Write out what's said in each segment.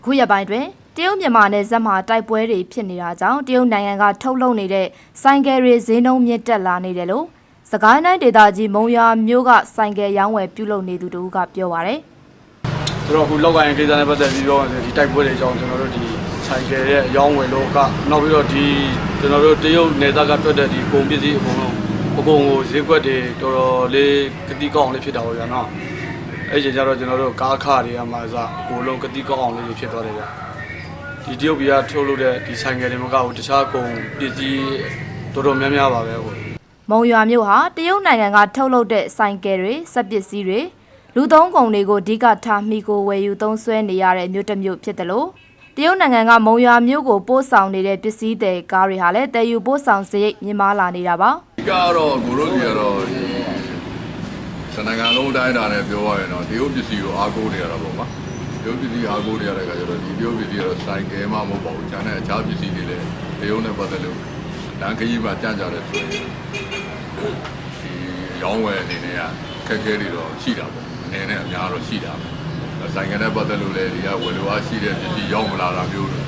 အခုရက်ပိုင်းတွင်တရုတ်မြန်မာနယ်စပ်မှာတိုက်ပွဲတွေဖြစ်နေတာကြောင့်တရုတ်နိုင်ငံကထုတ်လုပ်နေတဲ့ဆိုင်ကယ်တွေဈေးနှုန်းမြင့်တက်လာနေတယ်လို့စကိုင်းတိုင်းဒေသကြီးမုံရွာမြို့ကဆိုင်ကယ်ရောင်းဝယ်ပြုလုပ်နေသူတို့ကပြောပါရယ်ဆိုတော့အခုလောက်ကိုင်းကိစ္စနဲ့ပတ်သက်ပြီးတော့ဒီတိုက်ပွဲတွေအကြောင်းကျွန်တော်တို့ဒီ ဆိုင်ကယ်ရဲ့အယောင်းဝယ်လောကနောက်ပြီးတော့ဒီကျွန်တော်တို့တရုတ်နယ်သားကထွက်တဲ့ဒီကုန်ပစ္စည်းအကုန်လုံးအကုန်ကိုဈေးကွက်တွေတော်တော်လေးကတိကောက်အောင်လေးဖြစ်တာပေါ့ဗျာနော်အဲ့ဒီကျတော့ကျွန်တော်တို့ကားခတွေကမှစအကုန်လုံးကတိကောက်အောင်လေးတွေဖြစ်သွားတယ်ဗျာဒီတရုတ်ပြည်ကထုတ်လုပ်တဲ့ဒီဆိုင်ကယ်တွေမကဘူးတခြားကုန်ပစ္စည်းတော်တော်များများပါပဲဟုတ်မုံရွာမြို့ဟာတရုတ်နိုင်ငံကထုတ်လုပ်တဲ့ဆိုင်ကယ်တွေစက်ပစ္စည်းတွေလူသုံးကုန်တွေကိုအဓိကထားမိကိုဝယ်ယူသုံးစွဲနေရတဲ့မြို့တစ်မြို့ဖြစ်တယ်လို့တ ရုတ်နိုင်ငံကမုံရွာမြို့ကိုပို့ဆောင်နေတဲ့ပစ္စည်းတွေကားတွေဟာလည်းတည်ယူပို့ဆောင်စရိတ်မြင့်မားလာနေတာပါဒီကတော့ကိုတို့စီကတော့ဒီစနင်္ဂါလုံးတိုင်းတာနဲ့ပြောရရင်တော့တရုတ်ပစ္စည်းကိုအားကိုးနေရတာပေါ့ကွာတရုတ်ပစ္စည်းအားကိုးနေရတဲ့အခါကျတော့ဒီတရုတ်ပစ္စည်းကတော့စိုင်ကယ်မှမဟုတ်ပါဘူး။ကျန်တဲ့အခြားပစ္စည်းတွေလည်းတရုတ်နဲ့ပတ်သက်လို့လမ်းခရီးမှာကြံ့ကြတယ်ဆိုရင်ဒီရောင်းဝယ်အနေနဲ့ကခက်ခဲတွေတော့ရှိတာပေါ့။အနေနဲ့အများတော့ရှိတာပဲ။ စိုင်ကယ်နဲ့ပတ်သက်လို့လည်းဒီကဝယ်လိုအားရှိတဲ့ပစ္စည်းရောက်မလာတာမျိုးလို့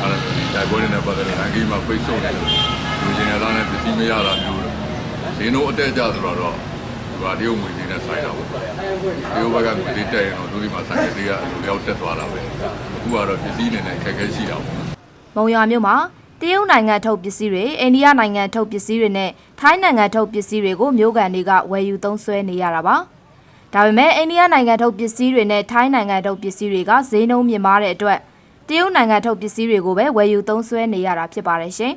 အဲ့ဒါမျိုးဒီတိုက်ပွဲတွေနဲ့ပတ်သက်လို့လမ်းခရီးမှာပိတ်ဆို့နေတယ်လူချင်းရသားနဲ့ပစ္စည်းမရတာမျိုးလို့ဈေးနှုန်းအတက်ကြဆိုတော့ဒီကတရုတ်ငွေသေးနဲ့ဆိုင်တာပေါ့တရုတ်ဘက်ကငွေသေးတက်ရင်တော့သူဒီမှာဆိုင်ကလေးကအလိုလျောက်တက်သွားတာပဲအခုကတော့ပစ္စည်းအနေနဲ့ခက်ခဲရှိတာပေါ့မုံရွာမြို့မှာတရုတ်နိုင်ငံထုတ်ပစ္စည်းတွေအိန္ဒိယနိုင်ငံထုတ်ပစ္စည်းတွေနဲ့ထိုင်းနိုင်ငံထုတ်ပစ္စည်းတွေကိုမြို့ကန်တွေကဝယ်ယူသုံးစွဲနေရတာပါ ဒါပေမဲ့အိန္ဒိယနိုင်ငံထုတ်ပစ္စည်းတွေနဲ့ထိုင်းနိုင်ငံထုတ်ပစ္စည်းတွေကဈေးနှုန်းမြင့်မားတဲ့အတွက်တရုတ်နိုင်ငံထုတ်ပစ္စည်းတွေကိုပဲဝယ်ယူသုံးစွဲနေရတာဖြစ်ပါတယ်ရှင်